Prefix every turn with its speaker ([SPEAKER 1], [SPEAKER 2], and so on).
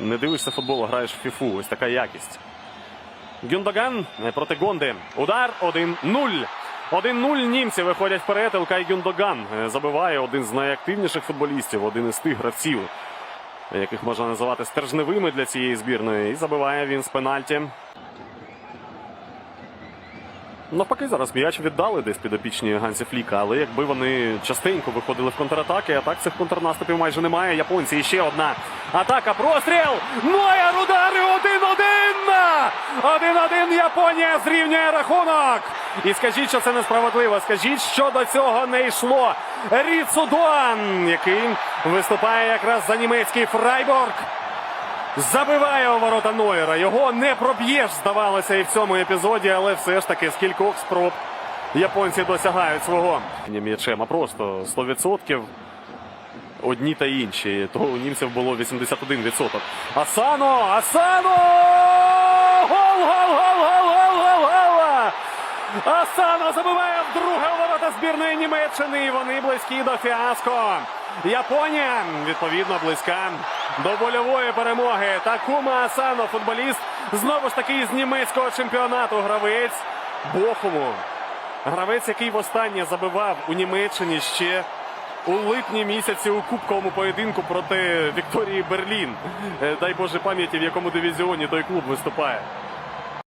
[SPEAKER 1] Не дивишся футбол, а граєш в фіфу. Ось така якість. Гюндоган проти Гонди. Удар 1-0. 1-0 німці виходять вперед. Елкай Гюндоган е, забиває один з найактивніших футболістів, один із тих гравців, яких можна називати стержневими для цієї збірної. І забиває він з пенальті. Навпаки, зараз м'яч віддали десь підопічні Гансі Фліка, але якби вони частенько виходили в контратаки, а так цих контрнаступів майже немає. Японці і ще одна атака. Простріл! Нойер удари 1-1! 1-1 Японія зрівнює рахунок. І скажіть, що це несправедливо. Скажіть, що до цього не йшло. Ріцу Дуан, який виступає якраз за німецький Фрайбург. Забиває у ворота Нойера. Його не проб'єш, здавалося, і в цьому епізоді, але все ж таки з кількох спроб японці досягають свого м'ячем, а просто 100%. Одні та інші. То у німців було 81%. Асано! Асано! Гол, гол, гол, гол, гол, гол, гол! Асано забиває вдруге у ворота збірної Німеччини. І вони близькі до фіаско. Японія відповідно близька до больової перемоги. Такума Асано, футболіст, знову ж таки з німецького чемпіонату. Гравець Бохуму. Гравець, який востаннє забивав у Німеччині ще у липні місяці у кубковому поєдинку проти Вікторії Берлін. Е, Дай Боже пам'яті, в якому дивізіоні той клуб виступає.